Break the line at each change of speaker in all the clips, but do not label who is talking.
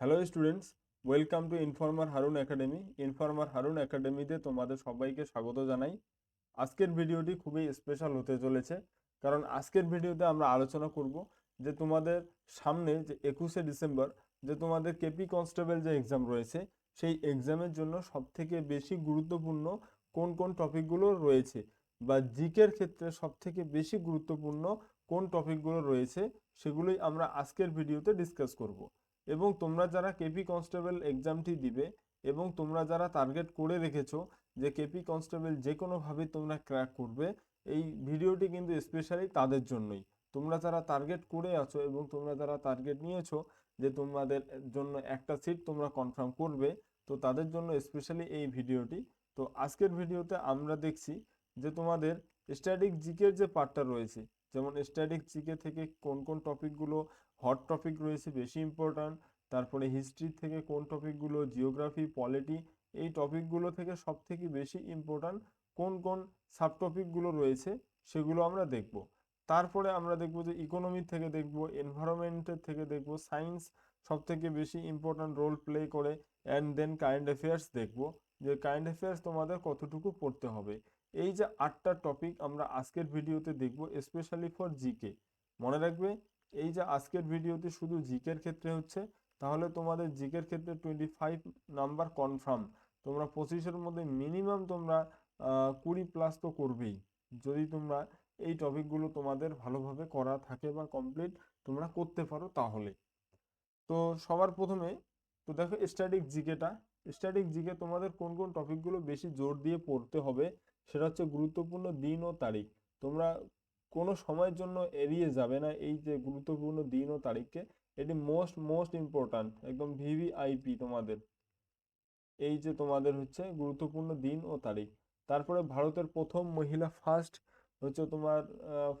Hello students welcome to informer Harun academy informer Harun একাডেমিতে তোমাদের সবাইকে স্বাগত জানাই। আজকের ভিডিওটি খুবই স্পেশাল হতে চলেছে। কারণ আজকের ভিডিওতে আমরা আলোচনা করব যে তোমাদের সামনে যে একুশে ডিসেম্বর, যে তোমাদের কেপি কনস্টেবল যে এক্সাম রয়েছে, সেই এক্সামের জন্য সবথেকে বেশি গুরুত্বপূর্ণ কোন কোন টপিকগুলো রয়েছে বা জিকের ক্ষেত্রে সবথেকে বেশি গুরুত্বপূর্ণ কোন টপিকগুলো রয়েছে, সেগুলোই আমরা আজকের ভিডিওতে ডিসকাস করব। এবং তোমরা যারা কেপি কনস্টেবল এক্সামটি দিবে এবং তোমরা যারা টার্গেট করে রেখেছো যে কেপি কনস্টেবল যে কোনোভাবে তোমরা ক্র্যাক করবে, এই ভিডিওটি কিন্তু স্পেশালি তাদের জন্যই। তোমরা যারা টার্গেট করে আছো এবং তোমরা যারা টার্গেট নিয়েছো যে তোমাদের জন্য একটা সিট তোমরা কনফার্ম করবে, তো তাদের জন্য স্পেশালি এই ভিডিওটি। তো আজকের ভিডিওতে আমরা দেখছি যে তোমাদের স্ট্যাটিক জিকের যে পার্টটা রয়েছে, যেমন স্ট্যাটিক জিকে থেকে কোন কোন টপিকগুলো হট টপিক রয়েছে বেশি ইম্পর্ট্যান্ট তারপরে হিস্ট্রি থেকে কোন টপিকগুলো জিওগ্রাফি পলিটি এই টপিকগুলো থেকে সব থেকে বেশি ইম্পর্ট্যান্ট কোন কোন সাব টপিকগুলো রয়েছে সেগুলো আমরা দেখব। তারপরে আমরা দেখব যে ইকোনমি থেকে দেখব এনভায়রনমেন্টের থেকে দেখব সায়েন্স সব থেকে বেশি ইম্পর্ট্যান্ট রোল প্লে করে অ্যান্ড দেন কারেন্ট অ্যাফেয়ার্স দেখব, যে কারেন্ট অ্যাফেয়ার্স তোমাদের কতটুকু পড়তে হবে। এই যে আটটা টপিক আমরা আজকের ভিডিওতে দেখব স্পেশালি ফর জিকে মনে রাখবে? এই যে আজকের ভিডিওতে শুধু জিকের ক্ষেত্রে হচ্ছে, তাহলে তোমাদের জিকের ক্ষেত্রে টোয়েন্টি ফাইভ নাম্বার কনফার্ম তোমরা পঁচিশের মধ্যে মিনিমাম তোমরা কুড়ি প্লাস তো করবেই। যদি তোমরা এই টপিকগুলো তোমাদের ভালোভাবে করা থাকে বা কমপ্লিট তোমরা করতে পারো তাহলে। তো সবার প্রথমে, তো দেখো স্ট্যাটিক জিকেটা স্ট্যাটিক জিকে তোমাদের কোন কোন টপিকগুলো বেশি জোর দিয়ে পড়তে হবে, সেটা হচ্ছে গুরুত্বপূর্ণ দিন ও তারিখ। তোমরা কোনো সময়ের জন্য এড়িয়ে যাবে না এই যে গুরুত্বপূর্ণ দিন ও তারিখকে, এটি মোস্ট মোস্ট ইম্পর্ট্যান্ট একদম ভিভিআইপি তোমাদের। এই যে তোমাদের হচ্ছে গুরুত্বপূর্ণ দিন ও তারিখ। তারপরে ভারতের প্রথম মহিলা ফার্স্ট হচ্ছে তোমার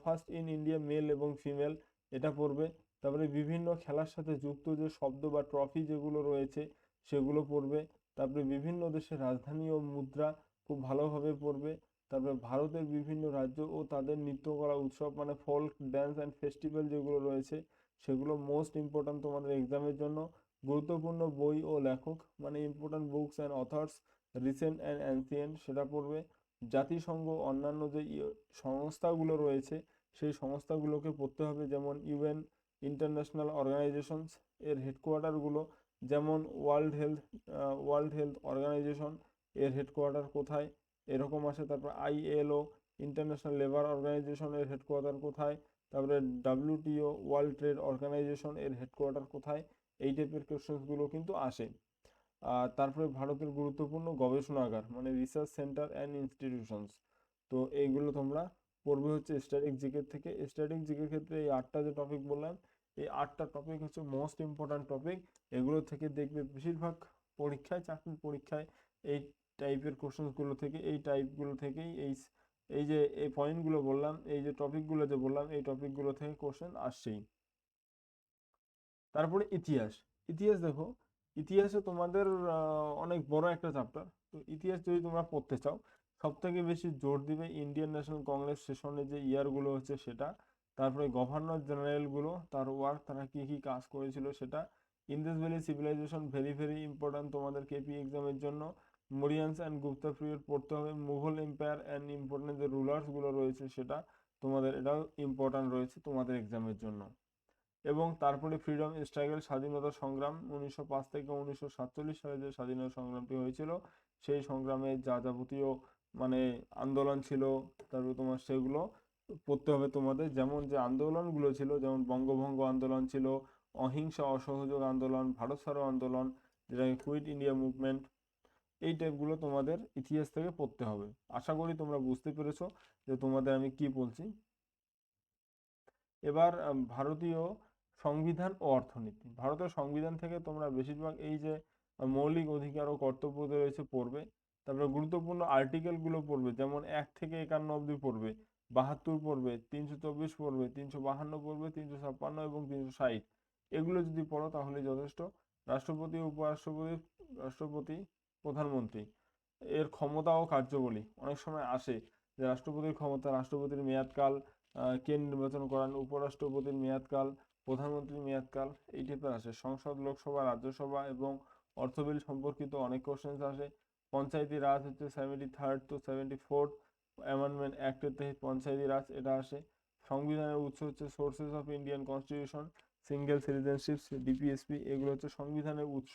ফার্স্ট ইন ইন্ডিয়া মেল এবং ফিমেল এটা পড়বে। তারপরে বিভিন্ন খেলার সাথে যুক্ত যে শব্দ বা ট্রফি যেগুলো রয়েছে, সেগুলো পড়বে। তারপরে বিভিন্ন দেশের রাজধানী ও মুদ্রা খুব ভালোভাবে পড়বে। তারপরে ভারতের বিভিন্ন রাজ্য ও তাদের নৃত্য করা উৎসব মানে ফোক ড্যান্স অ্যান্ড ফেস্টিভ্যাল যেগুলো রয়েছে, সেগুলো মোস্ট ইম্পর্ট্যান্ট তোমাদের এক্সামের জন্য। গুরুত্বপূর্ণ বই ও লেখক মানে important books and authors recent and ancient সেটা পড়বে। জাতিসংঘ, অন্যান্য যে সংস্থাগুলো রয়েছে, সেই সংস্থাগুলোকে পড়তে হবে, যেমন ইউএন ইন্টারন্যাশনাল অর্গানাইজেশনস এর হেডকোয়ার্টারগুলো যেমন world health world health organization এর হেডকোয়ার্টার কোথায় এরকম আসে তারপর আইএলও ইন্টারন্যাশনাল লেবার অর্গানাইজেশন এর হেডকোয়ার্টার কোথায়? তারপরে ডাব্লিউটিও ওয়ার্ল্ড ট্রেড অর্গানাইজেশন এর হেডকোয়ার্টার কোথায়? এই টাইপের কোশ্চেন্সগুলো কিন্তু আসে। আর তারপরে ভারতের গুরুত্বপূর্ণ গবেষণাগার মানে রিসার্চ সেন্টার অ্যান্ড ইনস্টিটিউশনস তো এইগুলো তোমরা পড়বে হচ্ছে স্ট্যাটিক জিকের থেকে। স্ট্যাটিক জিকের ক্ষেত্রে এই আটটা যে টপিক বললাম, এই আটটা টপিক হচ্ছে মোস্ট ইম্পর্ট্যান্ট টপিক এগুলো থেকে দেখবে বেশিরভাগ পরীক্ষায়, চাকরির পরীক্ষায় এই টাইপের কোশ্চেন্সগুলো থেকে, এই টাইপগুলো থেকেই এই এই যে এই পয়েন্টগুলো বললাম, এই যে টপিকগুলো যে বললাম, এই টপিকগুলো থেকে কোশ্চেন আসছেই। তারপরে ইতিহাস ইতিহাস দেখো, ইতিহাসে তোমাদের অনেক বড় একটা চ্যাপ্টার তো ইতিহাস যদি তোমরা পড়তে চাও সব থেকে বেশি জোর দিবে ইন্ডিয়ান ন্যাশনাল কংগ্রেস সেশনে যে ইয়ারগুলো হচ্ছে সেটা, তারপরে গভর্নর জেনারেলগুলো তার ওয়ার্ক তারা কি কি কাজ করেছিল সেটা Indus valley civilization very very important তোমাদের কেপি এক্সামের জন্য। মরিয়ান্স অ্যান্ড গুপ্তা পিরিয়ড পড়তে হবে মুঘল এম্পায়ার অ্যান্ড ইম্পর্টেন্ট যে রুলার্সগুলো রয়েছে সেটা তোমাদের, এটাও ইম্পর্ট্যান্ট রয়েছে তোমাদের এক্সামের জন্য। এবং তারপরে ফ্রিডম স্ট্রাগল স্বাধীনতা সংগ্রাম, উনিশশো পাঁচ থেকে উনিশশো সাতচল্লিশ সালে যে স্বাধীনতা সংগ্রামটি হয়েছিল, সেই সংগ্রামে যা যাবতীয় মানে আন্দোলন ছিল, তারপরে তোমার সেগুলো পড়তে হবে তোমাদের। যেমন যে আন্দোলনগুলো ছিল, যেমন বঙ্গভঙ্গ আন্দোলন ছিল, অহিংসা অসহযোগ আন্দোলন, ভারত ছাড়ো আন্দোলন, যেটাকে কুইট ইন্ডিয়া মুভমেন্ট এই টাইপগুলো তোমাদের ইতিহাস থেকে পড়তে হবে। আশা করি তোমরা বুঝতে পেরেছ যে তোমাদের আমি কি বলছি। এবার ভারতীয় সংবিধান ও অর্থনীতি। ভারতের সংবিধান থেকে তোমরা বেশিরভাগ এই যে মৌলিক অধিকার ও কর্তব্য রয়েছে পড়বে। তারপরে গুরুত্বপূর্ণ আর্টিকেলগুলো পড়বে, যেমন এক থেকে একান্ন অবধি পড়বে, বাহাত্তর পড়বে, তিনশো চব্বিশ পড়বে, তিনশো বাহান্ন পড়বে, তিনশো ছাপ্পান্ন এবং তিনশো ষাট। এগুলো যদি পড়ো তাহলে যথেষ্ট। রাষ্ট্রপতি, উপরাষ্ট্রপতি, রাষ্ট্রপতি প্রধানমন্ত্রী। এর ক্ষমতা ও কার্যবলী। অনেক সময় আসে যে রাষ্ট্রপতির ক্ষমতা, রাষ্ট্রপতির মেয়াদকাল কে নির্বাচন করান, উপরাষ্ট্রপতির মেয়াদকাল, প্রধানমন্ত্রীর মেয়াদকাল, এই টাইপের আসে। সংসদ, লোকসভা, রাজ্যসভা এবং অর্থ বিল সম্পর্কিত অনেক কোশ্চেন্স আসে। পঞ্চায়েতি রাজ হচ্ছে seventy third to seventy fourth amendment অ্যাক্টের তহত পঞ্চায়েতি রাজ, এটা আসে। সংবিধানের উৎস হচ্ছে sources of Indian constitution single citizenship DPSP এগুলো হচ্ছে সংবিধানের উৎস।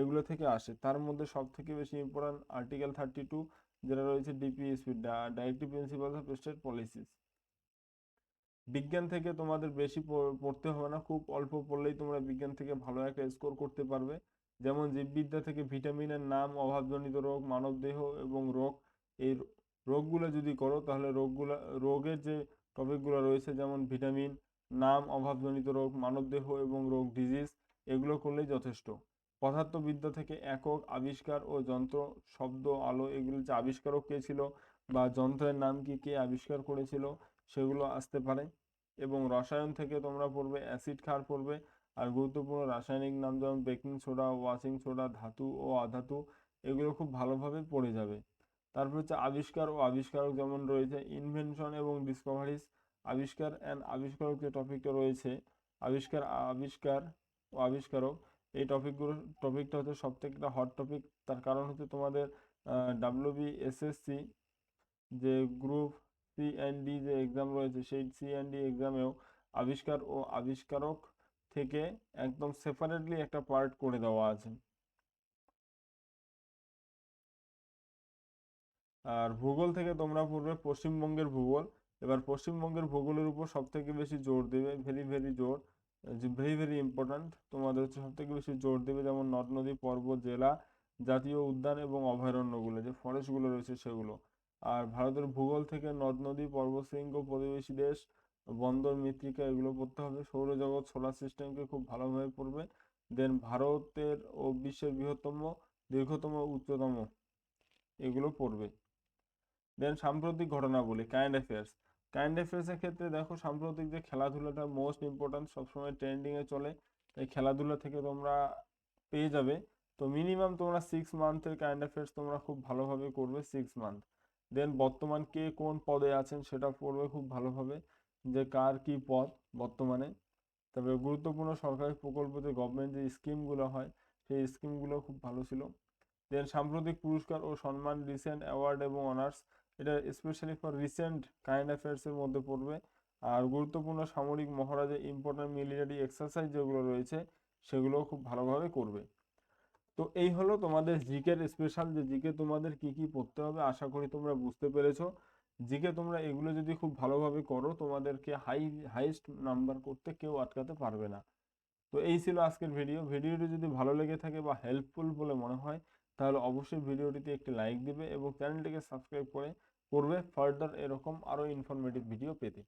এগুলো থেকে আসে। তার মধ্যে সব থেকে বেশি ইম্পর্টেন্ট আর্টিকেল থার্টি টু যেটা রয়েছে DPSP directive principles of state policies বিজ্ঞান থেকে তোমাদের বেশি পড়তে হবে না, খুব অল্প পড়লেই তোমরা বিজ্ঞান থেকে ভালো একটা স্কোর করতে পারবে। যেমন জীববিদ্যা থেকে ভিটামিনের নাম, অভাবজনিত রোগ, মানবদেহ এবং রোগ। এই রোগগুলো যদি করো, তাহলে রোগগুলো, রোগের যে টপিকগুলো রয়েছে, যেমন ভিটামিন নাম, অভাবজনিত রোগ, মানবদেহ এবং রোগ ডিজিজ এগুলো করলেই যথেষ্ট। পদার্থবিদ্যা থেকে একক আবিষ্কার ও যন্ত্র, শব্দ, আলো, এগুলো যে আবিষ্কারক কে ছিল বা যন্ত্রের নাম কি কে আবিষ্কার করেছিল সেগুলো আসতে পারে। এবং রসায়ন থেকে তোমরা পড়বে অ্যাসিড ক্ষার পড়বে। আর গুরুত্বপূর্ণ রাসায়নিক নাম যেমন বেকিং সোডা, ওয়াশিং সোডা, ধাতু ও আধাতু এগুলো খুব ভালোভাবে পড়ে যাবে। তারপর হচ্ছে আবিষ্কার ও আবিষ্কারক যেমন রয়েছে ইনভেনশন এবং ডিসকভারিজ আবিষ্কার অ্যান্ড আবিষ্কারক যে টপিকটা রয়েছে, আবিষ্কার আবিষ্কার ও আবিষ্কারক এই টপিকগুলো টপিকটা হচ্ছে সব থেকে একটা হট টপিক তার কারণ হচ্ছে তোমাদের ডাব্লিউবি এসএসসি যে গ্রুপ সি এন্ড ডি যে এক্সাম রয়েছে, সেই সি এন্ড ডি এক্সামেও আবিষ্কার ও আবিষ্কারক থেকে একদম সেপারেটলি একটা পার্ট করে দেওয়া আছে। আর ভূগোল থেকে তোমরা পড়বে পশ্চিমবঙ্গের ভূগোল। এবার পশ্চিমবঙ্গের ভূগোলের উপর সব থেকে বেশি জোর দেবে ভেরি ভেরি জোর। যে ভেরি ভেরি ইম্পর্ট্যান্ট তোমাদের হচ্ছে সব থেকে বেশি জোর দেবে যেমন নদ, নদী, পর্বত, জেলা, জাতীয় উদ্যান এবং অভয়ারণ্যগুলো, যে ফরেস্টগুলো রয়েছে সেগুলো। আর ভারতের ভূগোল থেকে নদ, নদী পর্বতশৃঙ্গ প্রতিবেশী দেশ, বন্দর, মৃত্তিকা, এগুলো পড়তে হবে। সৌরজগৎ সোলার সিস্টেমকে খুব ভালোভাবে পড়বে। দেন ভারতের ও বিশ্বের বৃহত্তম, দীর্ঘতম, উচ্চতম এগুলো পড়বে। দেন সাম্প্রতিক ঘটনাবলী কারেন্ট অ্যাফেয়ার্স কারেন্ট অ্যাফেয়ার্সের ক্ষেত্রে দেখো সাম্প্রতিক যে খেলাধুলাটা মোস্ট ইম্পর্ট্যান্ট সবসময় ট্রেন্ডিংয়ে চলে, এই খেলাধুলা থেকে তোমরা পেয়ে যাবে। তো মিনিমাম তোমরা সিক্স মান্থের কারেন্ট অ্যাফেয়ার্স তোমরা খুব ভালোভাবে করবে সিক্স মান্থ দেন বর্তমান কে কোন পদে আছেন সেটা পড়বে খুব ভালোভাবে, যে কার কি পদ বর্তমানে। তারপরে গুরুত্বপূর্ণ সরকারি প্রকল্প যে গভর্নমেন্ট যে স্কিমগুলো হয়, সেই স্কিমগুলো খুব ভালো ছিল। দেন সাম্প্রতিক পুরস্কার ও সম্মান রিসেন্ট অ্যাওয়ার্ড এবং অনার্স এটা স্পেশালি ফর রিসেন্ট কারেন্ট অ্যাফেয়ার্সের মধ্যে পড়বে। আর গুরুত্বপূর্ণ সামরিক মহারাজের ইম্পর্টেন্ট মিলিটারি এক্সারসাইজ যেগুলো রয়েছে সেগুলো খুব ভালোভাবে করবে। তো এই হলো তোমাদের জিকের স্পেশাল যে জিকে তোমাদের কি কি পড়তে হবে, আশা করি তোমরা বুঝতে পেরেছ। জিকে তোমরা এগুলো যদি খুব ভালোভাবে করো, তোমাদেরকে হাই হাইস্ট নাম্বার করতে কেউ আটকাতে পারবে না। তো এই ছিল আজকের ভিডিও ভিডিওটি যদি ভালো লেগে থাকে বা হেল্পফুল বলে মনে হয়, তাহলে অবশ্যই ভিডিওটিতে একটি লাইক দিবে এবং চ্যানেলটিকে সাবস্ক্রাইব করে করবে ফার্দার এরকম আরও ইনফরমেটিভ ভিডিও পেতে।